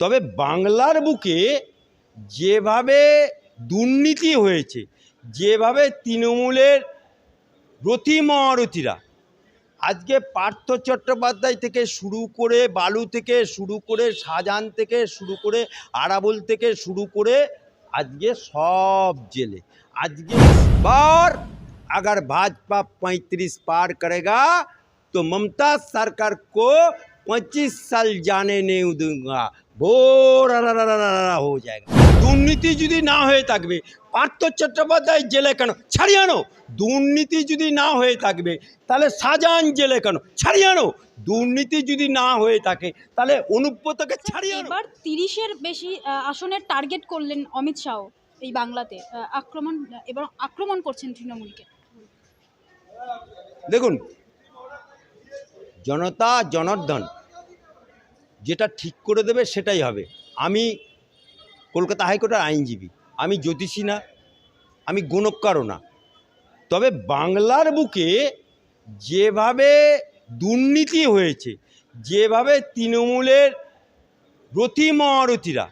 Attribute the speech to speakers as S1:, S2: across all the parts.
S1: তবে বাংলার বুকে যেভাবে দুর্নীতি হয়েছে যেভাবে তৃণমূলের রতি মহারথীরা আজকে পার্থ চট্টোপাধ্যায় থেকে শুরু করে বালু থেকে শুরু করে শাহজাহান থেকে শুরু করে আরাবুল থেকে শুরু করে আজকে সব জেলে আজকে বার अगर भाजपा पैंतीस पार करेगा तो ममता सरकार को पच्चीस साल जाने नहीं दूंगा ভোর হো জায়গা দুর্নীতি যদি না হয়ে থাকবে পার্থ চট্টোপাধ্যায় জেলে কেন ছাড়িয়ে আনো দুর্নীতি যদি না হয়ে থাকবে তাহলে শাহজাহান জেলে কেন ছাড়িয়ে আনো দুর্নীতি যদি না হয়ে থাকে তাহলে অনুব্রতকে ছাড়িয়ে আনো
S2: এবার তিরিশের বেশি আহ, আসনের টার্গেট করলেন অমিত শাহ এই বাংলাতে আহ, আক্রমণ এবার আক্রমণ করছেন তৃণমূলকে
S1: দেখুন জনতা জনার্দন যেটা ঠিক করে দেবে সেটাই হবে। আমি কলকাতা হাইকোর্টের আইনজীবী, আমি জ্যোতিষী না, আমি গুণকারও না। তবে বাংলার বুকে যেভাবে দুর্নীতি হয়েছে, যেভাবে তৃণমূলের রতি মহারথীরা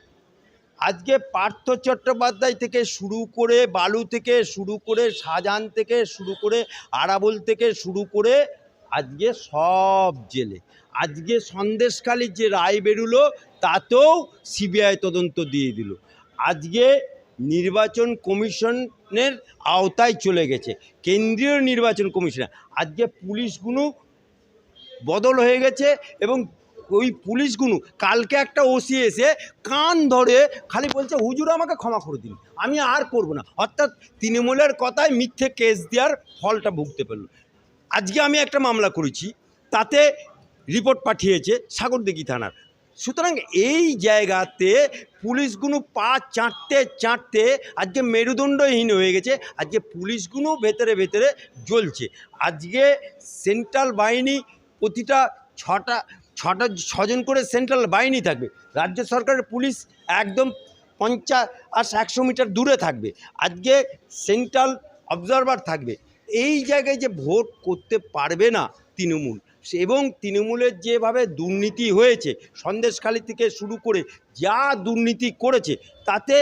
S1: আজকে পার্থ চট্টোপাধ্যায় থেকে শুরু করে বালু থেকে শুরু করে শাহজাহান থেকে শুরু করে আরাবল থেকে শুরু করে আজকে সব জেলে। আজকে সন্দেশখালির যে রায় বেরুলো, তাতেও সিবিআই তদন্ত দিয়ে দিল। আজকে নির্বাচন কমিশনের আওতায় চলে গেছে, কেন্দ্রীয় নির্বাচন কমিশনে আজকে পুলিশগুলো বদল হয়ে গেছে এবং ওই পুলিশগুলো কালকে একটা ওসি এসে কান ধরে খালি বলছে, হুজুর আমাকে ক্ষমা করে দিন, আমি আর করব না। অর্থাৎ তৃণমূলের কথায় মিথ্যে কেস দেওয়ার ফলটা ভুগতে পারল আজকে আমি একটা মামলা করেছি, তাতে রিপোর্ট পাঠিয়েছে সাগরদিঘি থানার। সুতরাং এই জায়গাতে পুলিশগুলো পা চাঁটতে চাঁটতে আজকে মেরুদণ্ডহীন হয়ে গেছে, আজকে পুলিশগুলো ভেতরে ভেতরে জ্বলছে। আজকে সেন্ট্রাল বাহিনী প্রতিটা ছটা ছটা, ছজন করে সেন্ট্রাল বাহিনী থাকবে। রাজ্য সরকারের পুলিশ একদম পঞ্চাশ একশো মিটার দূরে থাকবে। আজকে সেন্ট্রাল অবজারভার থাকবে। এই জায়গায় যে ভোট করতে পারবে না তৃণমূল সে- এবং তৃণমূলের যেভাবে দুর্নীতি হয়েছে সন্দেশখালি থেকে শুরু করে যা দুর্নীতি করেছে তাতে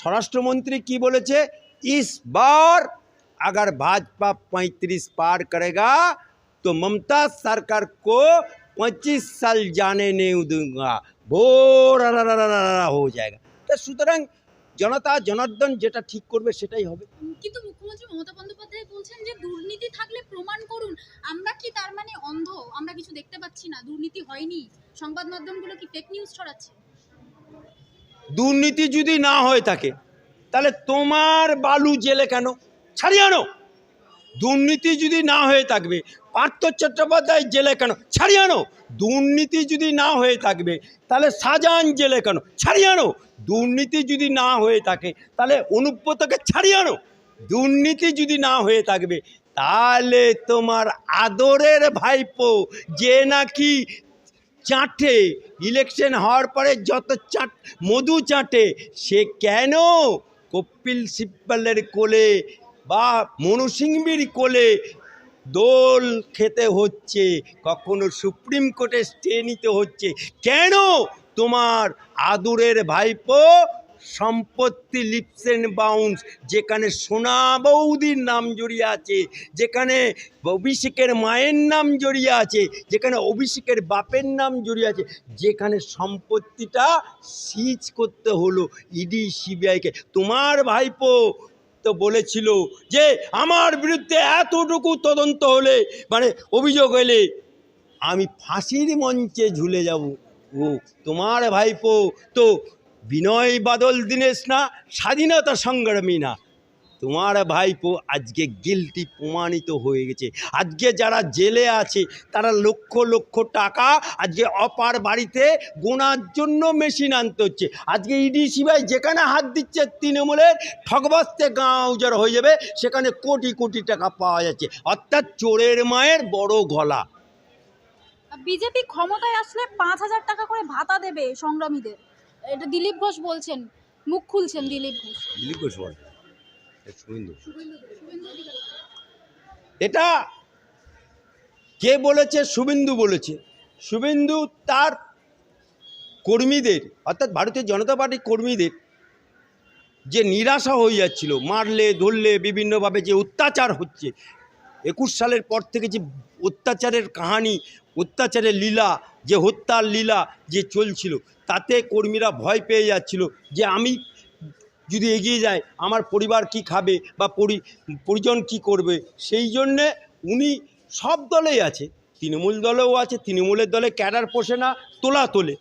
S1: স্বরাষ্ট্রমন্ত্রী কি বলেছে ইস বার अगर भाजपा पैंतीस पार करेगा तो ममता सरकार को पच्चीस साल जाने नहीं दूंगा ভোর হো জায়গা তা সুতরাং জনতা জনার্দন যেটা ঠিক করবে সেটাই হবে।
S2: কিন্তু মুখ্যমন্ত্রী মমতা বন্দ্যোপাধ্যায় বলছেন যে দুর্নীতি থাকলে প্রমাণ করুন। আমরা কি তার মানে অন্ধ? আমরা কিছু দেখতে পাচ্ছি না। দুর্নীতি হয়নি। সংবাদ মাধ্যমগুলো কি ফেক নিউজ ছড়াচ্ছে?
S1: দুর্নীতি যদি না হয়ে থাকে তাহলে তোমার বালু জেলে কেন? ছাড়িয়ে আনো। দুর্নীতি যদি না হয়ে থাকবে পার্থ চট্টোপাধ্যায় জেলে কেন? ছাড়িয়ে আনো। দুর্নীতি যদি না হয়ে থাকবে তাহলে শাহজাহান জেলে কেন? ছাড়িয়ে আনো। দুর্নীতি যদি না হয়ে থাকে, তাহলে অনুব্রতকে ছাড়িয়ে আনো। দুর্নীতি যদি না হয়ে থাকবে, তাহলে তোমার আদরের ভাইপো যে নাকি চাটে ইলেকশন হওয়ার পরে যত চাট, মধু চাটে, সে কেন কপিল সিব্বলের কোলে বা মনু সিংবির কোলে দোল খেতে হচ্ছে, কখনো সুপ্রিম কোর্টে স্টে নিতে হচ্ছে? কেন তোমার আদুরের ভাইপো সম্পত্তি লিপস অ্যান্ড বাউন্স যেখানে সোনা বৌদির নাম জড়িয়ে আছে, যেখানে অভিষেকের মায়ের নাম জড়িয়ে আছে, যেখানে অভিষেকের বাপের নাম জড়িয়ে আছে, যেখানে সম্পত্তিটা সিজ করতে হলো ইডি সিবিআইকে তোমার ভাইপো তো বলেছিল যে, আমার বিরুদ্ধে এতটুকু তদন্ত হলে মানে অভিযোগ এলে, আমি ফাঁসির মঞ্চে ঝুলে যাব। তোমার ভাইপো, তো বিনয় বাদল দীনেশ না, স্বাধীনতা সংগ্রামী না? তোমার ভাইপো আজকে গিলটি প্রমাণিত হয়ে গেছে। আজকে যারা জেলে আছে, তারা লক্ষ লক্ষ টাকা আজকে অপার বাড়িতে গোনার জন্য মেশিন আনতে হচ্ছে। আজকে ইডি সিবাই যেখানে হাত দিচ্ছে তৃণমূলের ঠকবাস্তে গাঁ উজাড় হয়ে যাবে, সেখানে কোটি কোটি টাকা পাওয়া যাচ্ছে। অর্থাৎ চোরের মায়ের বড় গলা।
S2: বিজেপি ক্ষমতায় আসলে পাঁচ হাজার টাকা করে ভাতা দেবে সংগ্রামীদের। এটা দিলীপ ঘোষ বলছেন মুখ খুলছেন দিলীপ ঘোষ।
S1: দিলীপ ঘোষ। এটা কে বলেছে? শুভেন্দু বলেছে। শুভেন্দু তার কর্মীদের অর্থাৎ ভারতীয় জনতা পার্টির কর্মীদের যে নিরাশা হয়ে যাচ্ছিল মারলে ধরলে বিভিন্নভাবে যে অত্যাচার হচ্ছে একুশ সালের পর থেকে যে অত্যাচারের কাহানি অত্যাচারের লীলা, যে হত্যার লীলা যে চলছিল, তাতে কর্মীরা ভয় পেয়ে যাচ্ছিল যে আমি যদি এগিয়ে যায় আমার পরিবার কি খাবে বা পরি, পরিজন কি করবে? সেই জন্যে উনি সব দলেই আছে, তৃণমূল দলেও আছে, তৃণমূলের দলে ক্যাডার পোষে না, তোলা তোলে।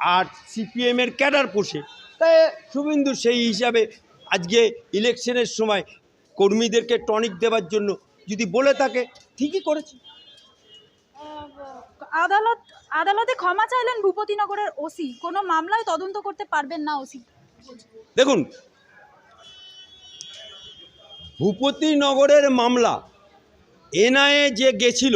S1: আর সিপিএমের ক্যাডার পোষে। তাই শুভেন্দু সেই হিসাবে আজকে ইলেকশনের সময় কর্মীদেরকে টনিক দেওয়ার জন্য যদি বলে থাকে, ঠিকই করেছে।
S3: আদালত, আদালতে ক্ষমা চাইলেন ভূপতিনগরের ওসি। কোনো মামলায় তদন্ত করতে পারবেন না ওসি।
S1: দেখুন, ভূপতিনগরের মামলা এনআইএ যে গেছিল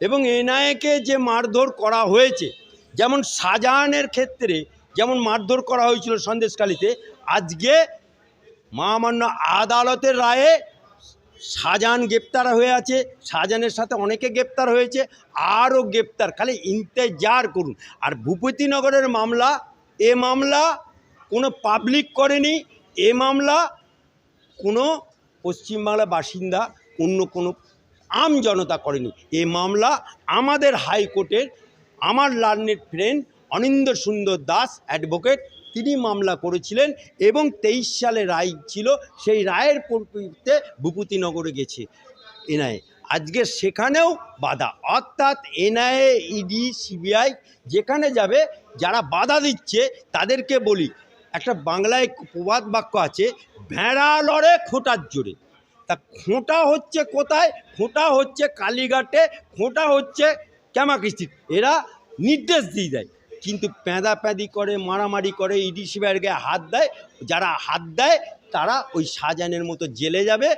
S1: এবং এনআইএকে যে মারধর করা হয়েছে, যেমন শাহজাহানের ক্ষেত্রে যেমন মারধর করা হয়েছিল সন্দেশকালীতে আজকে মহামান্য আদালতের রায়ে শাহজাহান গ্রেপ্তার হয়ে আছে, শাহজাহানের সাথে অনেকে গ্রেপ্তার হয়েছে, আরও গ্রেপ্তার। খালি ইন্তেজার করুন। আর ভূপতিনগরের মামলা, এ মামলা কোনো পাবলিক করেনি, এ মামলা কোনো পশ্চিমবাংলার বাসিন্দা, অন্য কোনো আম জনতা করেনি। এ মামলা আমাদের হাইকোর্টের, আমার লার্নেড ফ্রেন্ড অনিন্দ সুন্দর দাস অ্যাডভোকেট তিনি মামলা করেছিলেন এবং তেইশ সালে রায় ছিল, সেই রায়ের পরিপ্রেক্ষিতে ভূপতিনগরে গেছে এনআইএ আজকে সেখানেও বাধা। অর্থাৎ এনআইএ ইডি, সিবিআই যেখানে যাবে, যারা বাধা দিচ্ছে, তাদেরকে বলি, একটা বাংলায় প্রবাদ বাক্য আছে, ভেড়া লড়ে খোঁটার জোরে। তা খোঁটা হচ্ছে কোথায়? খোঁটা হচ্ছে কালীঘাটে, খোঁটা হচ্ছে ক্যামাকিস্তিত এরা নির্দেশ দিয়ে দেয়। কিন্তু প্যাঁদা প্যাঁদি করে, মারামারি করে, ইডি সিবিআইয়ের হাত দেয়। যারা হাত দেয়, তারা ওই শাহজাহানের মতো জেলে যাবে।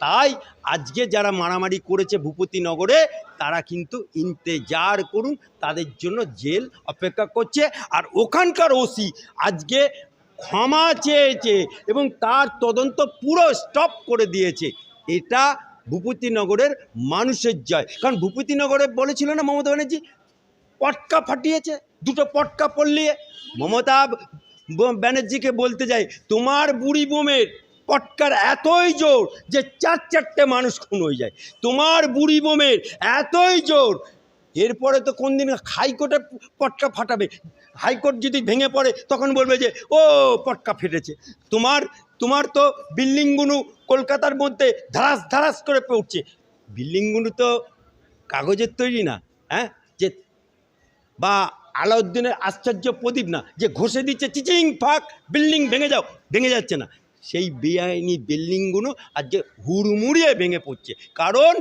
S1: তাই আজকে যারা মারামারি করেছে ভূপতিনগরে তারা কিন্তু ইন্তেজার করুন, তাদের জন্য জেল অপেক্ষা করছে। আর ওখানকার ওসি আজকে ক্ষমা চেয়েছে এবং তার তদন্ত পুরো স্টপ করে দিয়েছে। এটা ভূপতিনগরের মানুষের জয়। কারণ ভূপতিনগরে বলেছিল না মমতা ব্যানার্জি? পটকা ফাটিয়েছে। দুটো পটকা পড়লিয়ে মমতা ব্যানার্জিকে বলতে যাই তোমার বুড়ি বোমের পটকার এতই জোর যে চার চারটে মানুষ খুন হয়ে যায়। তোমার বুড়ি বোমের এতই জোর। এরপরে তো কোন দিন হাইকোর্টে পটকা ফাটাবে। হাইকোর্ট যদি ভেঙে পড়ে, তখন বলবে যে, ও, পটকা ফেটেছে। তোমার তোমার তো বিল্ডিংগুলো কলকাতার মধ্যে ধারাস ধারাস করে পড়ছে। বিল্ডিংগুলো তো কাগজের তৈরি না হ্যাঁ? যে, বা আলাউদ্দিনের আশ্চর্য প্রদীপ না, যে ঘষে দিচ্ছে, চিচিং, ফাঁক, বিল্ডিং ভেঙে যাও, ভেঙে যাচ্ছে না। সেই বেআইনি বিল্ডিংগুলো আজকে হুড়মুড়িয়ে ভেঙে পড়ছে। কারণ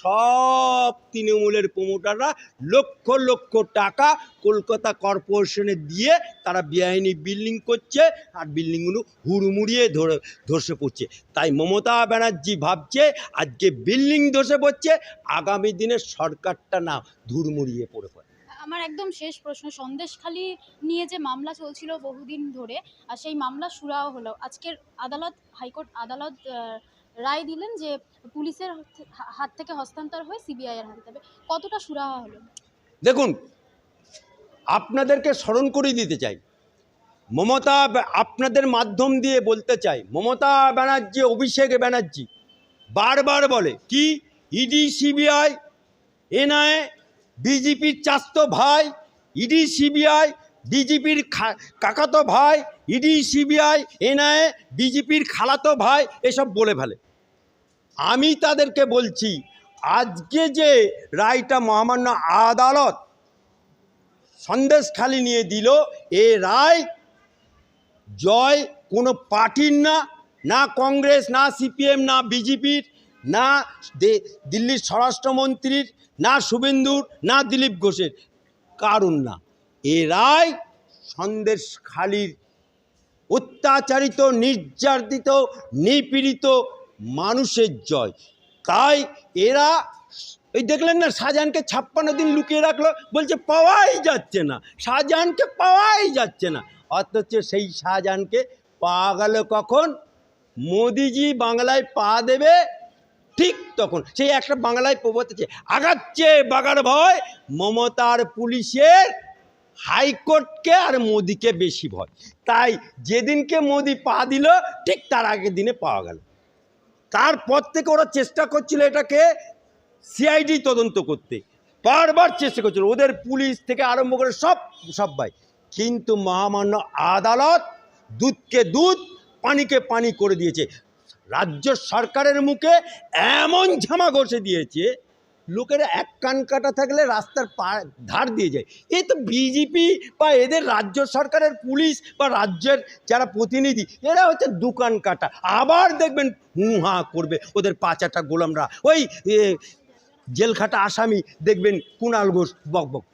S1: সব তৃণমূলের প্রমোটাররা লক্ষ লক্ষ টাকা কলকাতা কর্পোরেশনে দিয়ে তারা বেআইনি বিল্ডিং করছে আর বিল্ডিংগুলো হুড়মুড়িয়ে ধরে, ধসে পড়ছে। তাই মমতা ব্যানার্জি ভাবছে, আজকে বিল্ডিং ধসে পড়ছে, আগামী দিনে সরকারটা না ধুরমুড়িয়ে পড়ে পড়ে।
S2: আমার একদম শেষ প্রশ্ন সন্দেশখালি নিয়ে যে মামলা চলছিল বহুদিন ধরে, আর সেই মামলা সুরাও হলো। আজকের আদালত, হাইকোর্ট আদালত রায় দিলেন যে পুলিশের হাত থেকে হস্তান্তর হয়ে সিবিআই এর হাতে যাবে কতটা সুরাহা হলো?
S1: দেখুন, আপনাদেরকে স্মরণ করিয়ে দিতে চাই। মমতা আপনাদের মাধ্যম দিয়ে বলতে চাই। মমতা ব্যানার্জি, অভিষেক ব্যানার্জি বারবার বলে, কি? ইডি, সিবিআই, এনআইএ বিজেপির চাস্তো ভাই, ইডি, সিবিআই বিজেপির কাকাতো ভাই, ইডি, সিবিআই, এনআইএ, বিজেপির খালাতো ভাই, এসব বলে ফেলে। আমি তাদেরকে বলছি, আজকে যে রায়টা মহামান্য আদালত সন্দেশখালি নিয়ে দিল, এ রায় জয় কোনো পার্টির না না কংগ্রেস, না সিপিএম, না বিজেপির। না দিল্লির স্বরাষ্ট্রমন্ত্রীর, না শুভেন্দুর, না দিলীপ ঘোষের। কারণ না। এ রায় সন্দেশখালির অত্যাচারিত, নির্যাতিত, নিপীড়িত মানুষের জয়। তাই এরা এই দেখলেন না, শাহজাহানকে ছাপ্পান্ন দিন লুকিয়ে রাখল, বলছে পাওয়াই যাচ্ছে না, শাহজাহানকে পাওয়াই যাচ্ছে না। অথচ সেই শাহজাহানকে পাওয়া গেল কখন? মোদিজি বাংলায় পা দেবে ঠিক তখন সেই একটা বাংলায় প্রবত আছে, আগাচ্ছে বাগার ভয়, মমতার পুলিশের হাইকোর্টকে আর মোদিকে বেশি ভয়। তাই যেদিনকে মোদি পা দিল, ঠিক তার আগের দিনে পাওয়া গেল। তারপর থেকে ওরা চেষ্টা করছিল এটাকে সিআইডি তদন্ত করতে। বারবার চেষ্টা করছিল, ওদের পুলিশ থেকে আরম্ভ করে সব সবাই কিন্তু মহামান্য আদালত দুধকে দুধ, পানিকে পানি করে দিয়েছে। রাজ্য সরকারের মুখে এমন ঝামা ঘষে দিয়েছে, লোকের এক কান কাটা থাকলে রাস্তার পা ধার দিয়ে যায়। এই তো বিজেপি বা এদের রাজ্য সরকারের পুলিশ বা রাজ্যের যারা প্রতিনিধি, এরা হচ্ছে দোকান কাটা। আবার দেখবেন হু হা করবে ওদের পাঁচাটা গোলামরা। ওই জেলখাটা আসামি দেখবেন কুণাল ঘোষ বক বক।